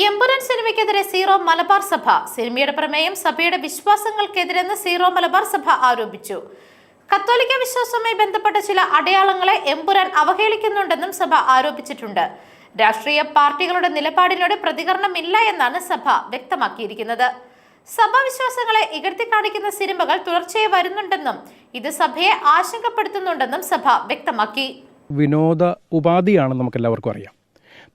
Empuraan സിനിമയ്ക്കെതിരെ zero Malabar സഭ. സിനിമയുടെ പ്രമേയം സഭയുടെ വിശ്വാസങ്ങൾക്കെതിരെന്ന് സീറോ മലബാർ സഭ ആരോപിച്ചു. കത്തോലിക്ക വിശ്വാസവുമായി ബന്ധപ്പെട്ട ചില അടയാളങ്ങളെ എമ്പുരാൻ അവഹേളിക്കുന്നുണ്ടെന്നും സഭ ആരോപിച്ചിട്ടുണ്ട്. രാഷ്ട്രീയ പാർട്ടികളുടെ നിലപാടിനോട് പ്രതികരണമില്ല എന്നാണ് സഭ വ്യക്തമാക്കിയിരിക്കുന്നത്. സഭാ വിശ്വാസങ്ങളെ ഇകഴ്ത്തി കാണിക്കുന്ന സിനിമകൾ തുടർച്ചയായി വരുന്നുണ്ടെന്നും ഇത് സഭയെ ആശങ്കപ്പെടുത്തുന്നുണ്ടെന്നും സഭ വ്യക്തമാക്കി. വിനോദ ഉപാധിയാണെന്ന് നമുക്കെല്ലാവർക്കും അറിയാം.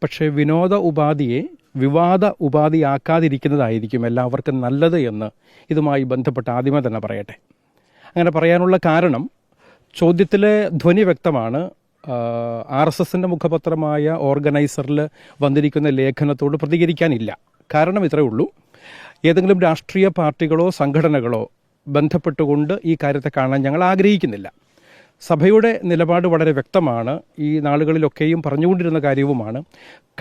പക്ഷേ വിനോദ ഉപാധിയെ വിവാദ ഉപാധിയാക്കാതിരിക്കുന്നതായിരിക്കും എല്ലാവർക്കും നല്ലത് എന്ന് ഇതുമായി ബന്ധപ്പെട്ട് ആദ്യമേ തന്നെ പറയട്ടെ. അങ്ങനെ പറയാനുള്ള കാരണം ചോദ്യത്തിലെ ധ്വനി വ്യക്തമാണ്. ആർ എസ് എസിന്റെ മുഖപത്രമായ ഓർഗനൈസറിൽ വന്നിരിക്കുന്ന ലേഖനത്തോട് പ്രതികരിക്കാനില്ല. കാരണം ഇത്രയേ ഉള്ളൂ. ഏതെങ്കിലും രാഷ്ട്രീയ പാർട്ടികളോ സംഘടനകളോ ബന്ധപ്പെട്ടുകൊണ്ട് ഈ കാര്യത്തെ കാണാൻ ഞങ്ങൾ ആഗ്രഹിക്കുന്നില്ല. സഭയുടെ നിലപാട് വളരെ വ്യക്തമാണ്. ഈ നാളുകളിലൊക്കെയും പറഞ്ഞുകൊണ്ടിരുന്ന കാര്യവുമാണ്.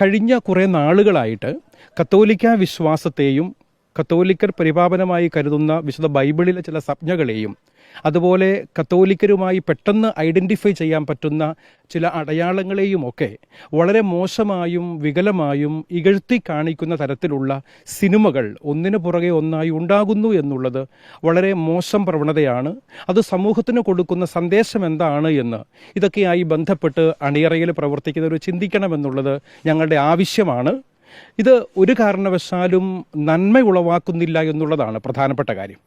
കഴിഞ്ഞ കുറേ നാളുകളായിട്ട് കത്തോലിക്ക വിശ്വാസത്തെയും കത്തോലിക്കർ പരിപാവനമായി കരുതുന്ന വിശുദ്ധ ബൈബിളിലെ ചില സംജ്ഞകളെയും അതുപോലെ കത്തോലിക്കരുമായി പെട്ടെന്ന് ഐഡന്റിഫൈ ചെയ്യാൻ പറ്റുന്ന ചില അടയാളങ്ങളെയും ഒക്കെ വളരെ മോശമായും വികലമായും ഇകഴ്ത്തി കാണിക്കുന്ന തരത്തിലുള്ള സിനിമകൾ ഒന്നിനു പുറകെ ഒന്നായി ഉണ്ടാകുന്നു എന്നുള്ളത് വളരെ മോശം പ്രവണതയാണ്. അത് സമൂഹത്തിന് കൊടുക്കുന്ന സന്ദേശം എന്താണ് എന്ന് ഇതൊക്കെയായി ബന്ധപ്പെട്ട് അണിയറയിൽ പ്രവർത്തിക്കുന്നവർ ചിന്തിക്കണമെന്നുള്ളത് ഞങ്ങളുടെ ആവശ്യമാണ്. ഇത് ഒരു കാരണവശാലും നന്മ ഉളവാക്കുന്നില്ല എന്നുള്ളതാണ് പ്രധാനപ്പെട്ട കാര്യം.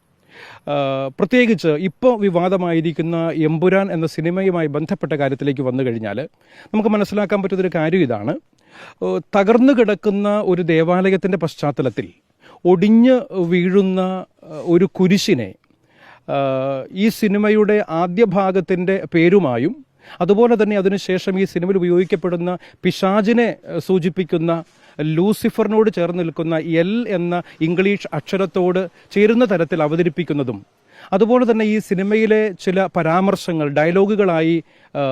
പ്രത്യേകിച്ച് ഇപ്പോൾ വിവാദമായിരിക്കുന്ന എമ്പുരാൻ എന്ന സിനിമയുമായി ബന്ധപ്പെട്ട കാര്യത്തിലേക്ക് വന്നു കഴിഞ്ഞാൽ നമുക്ക് മനസ്സിലാക്കാൻ പറ്റുന്നൊരു കാര്യം ഇതാണ്. തകർന്നു കിടക്കുന്ന ഒരു ദേവാലയത്തിന്റെ പശ്ചാത്തലത്തിൽ ഒടിഞ്ഞ് വീഴുന്ന ഒരു കുരിശിനെ ഈ സിനിമയുടെ ആദ്യ ഭാഗത്തിന്റെ പേരുമായും അതുപോലെ തന്നെ അതിനുശേഷം ഈ സിനിമയിൽ ഉപയോഗിക്കപ്പെടുന്ന പിശാജിനെ സൂചിപ്പിക്കുന്ന ലൂസിഫറിനോട് ചേർന്ന് നിൽക്കുന്ന എൽ എന്ന ഇംഗ്ലീഷ് അക്ഷരത്തോട് ചേരുന്ന തരത്തിൽ അവതരിപ്പിക്കുന്നതും. അതുപോലെ തന്നെ ഈ സിനിമയിലെ ചില പരാമർശങ്ങൾ ഡയലോഗുകളായി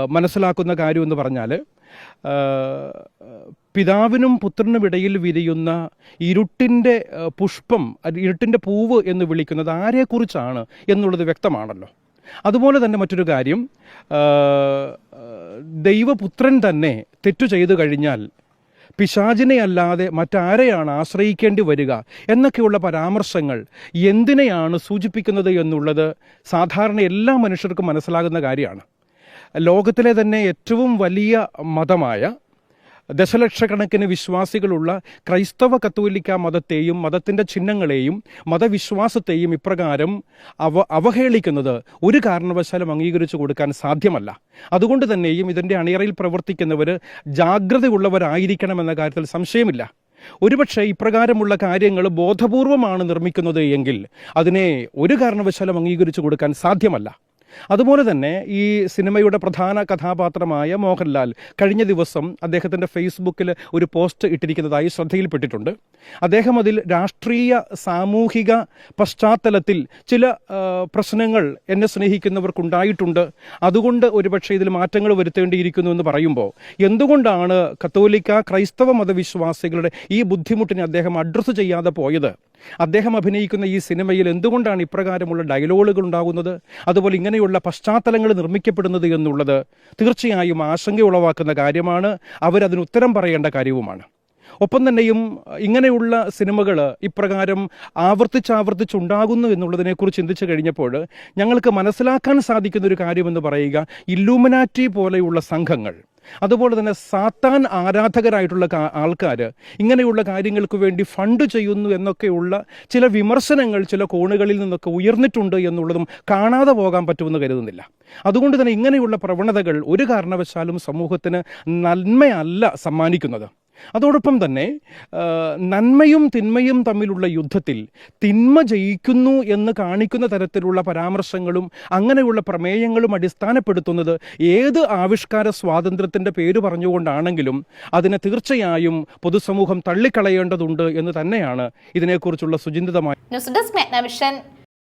മനസ്സിലാക്കുന്ന കാര്യം എന്ന് പറഞ്ഞാൽ പിതാവിനും പുത്രനും ഇടയിൽ വിരിയുന്ന ഇരുട്ടിന്റെ പുഷ്പം ഇരുട്ടിന്റെ പൂവ് എന്ന് വിളിക്കുന്നത് ആരെക്കുറിച്ചാണ് എന്നുള്ളത് വ്യക്തമാണല്ലോ. അതുപോലെ തന്നെ മറ്റൊരു കാര്യം ദൈവപുത്രൻ തന്നെ തെറ്റു ചെയ്തു കഴിഞ്ഞാൽ പിശാചിനെ അല്ലാതെ മറ്റാരെയാണ് ആശ്രയിക്കേണ്ടി വരിക എന്നൊക്കെയുള്ള പരാമർശങ്ങൾ എന്തിനെയാണ് സൂചിപ്പിക്കുന്നത് എന്നുള്ളത് സാധാരണ എല്ലാ മനുഷ്യർക്കും മനസ്സിലാകുന്ന കാര്യമാണ്. ലോകത്തിലെ തന്നെ ഏറ്റവും വലിയ മതമായ ദശലക്ഷക്കണക്കിന് വിശ്വാസികളുള്ള ക്രൈസ്തവ കത്തോലിക്ക മതത്തെയും മതത്തിന്റെ ചിഹ്നങ്ങളെയും മതവിശ്വാസത്തെയും ഇപ്രകാരം അവ അവഹേളിക്കുന്നത് ഒരു കാരണവശാലും അംഗീകരിച്ചു കൊടുക്കാൻ സാധ്യമല്ല. അതുകൊണ്ട് തന്നെയും ഇതിന്റെ അണിയറയിൽ പ്രവർത്തിക്കുന്നവർ ജാഗ്രതയുള്ളവരായിരിക്കണമെന്ന കാര്യത്തിൽ സംശയമില്ല. ഒരുപക്ഷെ ഇപ്രകാരമുള്ള കാര്യങ്ങൾ ബോധപൂർവമാണ് നിർമ്മിക്കുന്നത് എങ്കിൽ അതിനെ ഒരു കാരണവശാലും അംഗീകരിച്ചു കൊടുക്കാൻ സാധ്യമല്ല. അതുപോലെ തന്നെ ഈ സിനിമയുടെ പ്രധാന കഥാപാത്രമായ മോഹൻലാൽ കഴിഞ്ഞ ദിവസം അദ്ദേഹത്തിന്റെ ഫേസ്ബുക്കിൽ ഒരു പോസ്റ്റ് ഇട്ടിരിക്കുന്നതായി ശ്രദ്ധയിൽപ്പെട്ടിട്ടുണ്ട്. അദ്ദേഹം അതിൽ രാഷ്ട്രീയ സാമൂഹിക പശ്ചാത്തലത്തിൽ ചില പ്രശ്നങ്ങൾ എന്നെ സ്നേഹിക്കുന്നവർക്കുണ്ടായിട്ടുണ്ട്. അതുകൊണ്ട് ഒരുപക്ഷെ ഇതിൽ മാറ്റങ്ങൾ വരുത്തേണ്ടിയിരിക്കുന്നു എന്ന് പറയുമ്പോൾ എന്തുകൊണ്ടാണ് കത്തോലിക്ക ക്രൈസ്തവ മതവിശ്വാസികളുടെ ഈ ബുദ്ധിമുട്ടിനെ അദ്ദേഹം അഡ്രസ്സ് ചെയ്യാതെ പോയത്? അദ്ദേഹം അഭിനയിക്കുന്ന ഈ സിനിമയിൽ എന്തുകൊണ്ടാണ് ഇപ്രകാരമുള്ള ഡയലോഗുകൾ ഉണ്ടാകുന്നത്? അതുപോലെ ഇങ്ങനെയുള്ള പശ്ചാത്തലങ്ങൾ നിർമ്മിക്കപ്പെടുന്നത് എന്നുള്ളത് തീർച്ചയായും ആശങ്ക ഉളവാക്കുന്ന കാര്യമാണ്. അവരതിന് ഉത്തരം പറയേണ്ട കാര്യവുമാണ്. ഒപ്പം തന്നെയും ഇങ്ങനെയുള്ള സിനിമകൾ ഇപ്രകാരം ആവർത്തിച്ചാവർത്തിച്ചുണ്ടാകുന്നു എന്നുള്ളതിനെക്കുറിച്ച് ചിന്തിച്ചു കഴിഞ്ഞപ്പോൾ ഞങ്ങൾക്ക് മനസ്സിലാക്കാൻ സാധിക്കുന്ന ഒരു കാര്യമെന്ന് പറയുക ഇല്ലൂമിനാറ്റി പോലെയുള്ള സംഘങ്ങൾ. അതുപോലെ തന്നെ സാത്താൻ ആരാധകരായിട്ടുള്ള ആൾക്കാർ ഇങ്ങനെയുള്ള കാര്യങ്ങൾക്ക് വേണ്ടി ഫണ്ട് ചെയ്യുന്നു എന്നൊക്കെയുള്ള ചില വിമർശനങ്ങൾ ചില കോണുകളിൽ നിന്നൊക്കെ ഉയർന്നിട്ടുണ്ട് എന്നുള്ളതും കാണാതെ പോകാൻ പറ്റുമെന്ന് കരുതുന്നില്ല. അതുകൊണ്ട് തന്നെ ഇങ്ങനെയുള്ള പ്രവണതകൾ ഒരു കാരണവശാലും സമൂഹത്തിന് നന്മയല്ല സമ്മാനിക്കുന്നത്. അതോടൊപ്പം തന്നെ നന്മയും തിന്മയും തമ്മിലുള്ള യുദ്ധത്തിൽ തിന്മ ജയിക്കുന്നു എന്ന് കാണിക്കുന്ന തരത്തിലുള്ള പരാമർശങ്ങളും അങ്ങനെയുള്ള പ്രമേയങ്ങളും അടിസ്ഥാനപ്പെടുത്തുന്നത് ഏത് ആവിഷ്കാര സ്വാതന്ത്ര്യത്തിന്റെ പേര് പറഞ്ഞുകൊണ്ടാണെങ്കിലും അതിനെ തീർച്ചയായും പൊതുസമൂഹം തള്ളിക്കളയേണ്ടതുണ്ട് എന്ന് തന്നെയാണ് ഇതിനെക്കുറിച്ചുള്ള സുചിന്തിതമായ